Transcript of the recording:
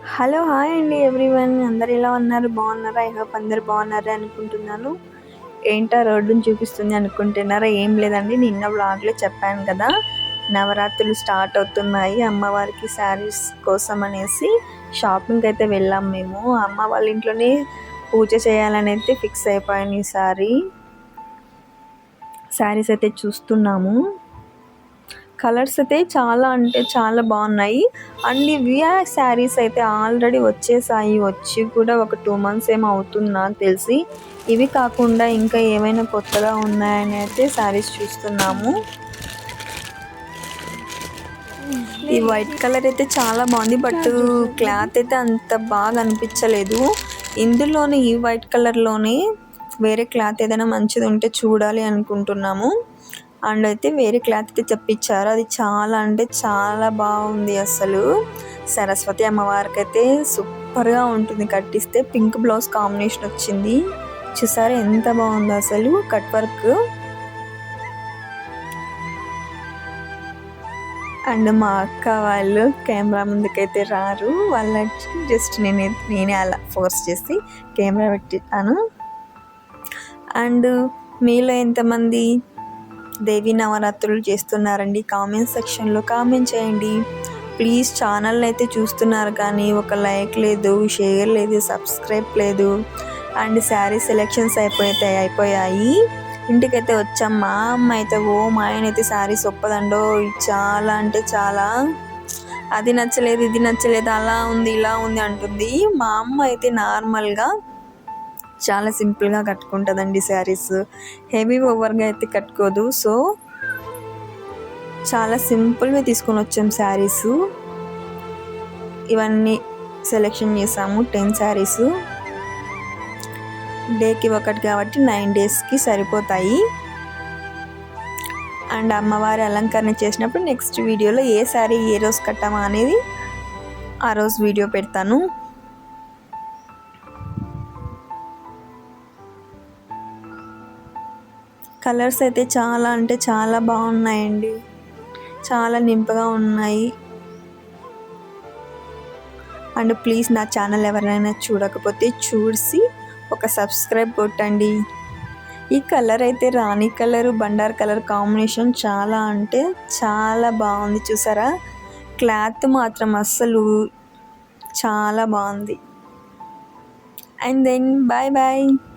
Hello hi అండి everyone. అందరు ఎలా ఉన్నారు? బాగున్నారా? ఐ హోప్ అందరు బాగున్నారా అనుకుంటున్నాను. ఏంటా రోడ్డుని చూపిస్తుంది అనుకుంటున్నారా? ఏం లేదండి నిన్న వ్లాగ్లో చెప్పాను కదా. నవరాత్రులు స్టార్ట్ అవుతున్నాయి. అమ్మవారికి శారీస్ కోసం అనేసి షాపింగ్కి అయితే వెళ్ళాం మేము. అమ్మ వాళ్ళ ఇంట్లోనే పూజ చేయాలని అయితే ఫిక్స్ అయిపోయాను ఈసారి శారీస్ అయితే చూస్తున్నాము. కలర్స్ అయితే చాలా అంటే చాలా బాగున్నాయి. అండ్ ఇవి శారీస్ అయితే ఆల్రెడీ వచ్చేసాయి. వచ్చి కూడా ఒక టూ మంత్స్ ఏమో అవుతుంది నాకు తెలిసి. ఇవి కాకుండా ఇంకా ఏమైనా కొత్తగా ఉన్నాయని అయితే శారీస్ చూస్తున్నాము. ఈ వైట్ కలర్ అయితే చాలా బాగుంది. బట్ క్లాత్ అయితే అంత బాగా అనిపించలేదు. ఇందులోనే ఈ వైట్ కలర్లోనే వేరే క్లాత్ ఏదైనా మంచిది ఉంటే చూడాలి అనుకుంటున్నాము. అండ్ అయితే వేరే క్లాత్ అయితే తెప్పించారు. అది చాలా అంటే చాలా బాగుంది అసలు. సరస్వతి అమ్మవారికి అయితే సూపర్గా ఉంటుంది. కట్టిస్తే పింక్ బ్లౌజ్ కాంబినేషన్ వచ్చింది. చూసారా ఎంత బాగుందో అసలు కట్ వర్క్. అండ్ మా అక్క వాళ్ళు కెమెరా ముందుకైతే రారు. వాళ్ళ జస్ట్ నేనే నేనే అలా ఫోర్స్ చేసి కెమెరా పెట్టాను అండ్ మీలో ఎంతమంది దేవి నవరాత్రులు చేస్తున్నారండి. కామెంట్ సెక్షన్లో కామెంట్ చేయండి. ప్లీజ్ ఛానల్ అయితే చూస్తున్నారు కానీ ఒక లైక్ లేదు షేర్ లేదు సబ్స్క్రైబ్ లేదు. అండ్ శారీ సెలెక్షన్స్ అయిపోతాయి అయిపోయాయి. ఇంటికైతే వచ్చాం. మా అమ్మ అయితే ఓ మా ఆయన అయితే శారీస్ ఒప్పదండో చాలా అంటే చాలా. అది నచ్చలేదు ఇది నచ్చలేదు అలా ఉంది ఇలా ఉంది అంటుంది. మా అమ్మ అయితే నార్మల్గా చాలా సింపుల్గా కట్టుకుంటుందండి శారీస్. హెవీ ఓవర్గా అయితే కట్టుకోదు. సో చాలా సింపుల్గా తీసుకొని వచ్చాం శారీస్. ఇవన్నీ సెలెక్షన్ చేసాము టెన్ శారీస్. డేకి ఒకటి కాబట్టి నైన్ డేస్కి సరిపోతాయి. అండ్ అమ్మవారి అలంకరణ చేసినప్పుడు నెక్స్ట్ వీడియోలో ఏ శారీ ఏ రోజు కట్టామా అనేది ఆ రోజు వీడియో పెడతాను. కలర్స్ అయితే చాలా అంటే చాలా బాగున్నాయండి. చాలా నింపుగా ఉన్నాయి. అండ్ ప్లీజ్ నా ఛానల్ ఎవరైనా చూడకపోతే చూసి ఒక సబ్స్క్రైబ్ కొట్టండి. ఈ కలర్ అయితే రాణి కలర్ బండార్ కలర్ కాంబినేషన్ చాలా అంటే చాలా బాగుంది. చూసారా? క్లాత్ మాత్రం అస్సలు చాలా బాగుంది. And then bye bye.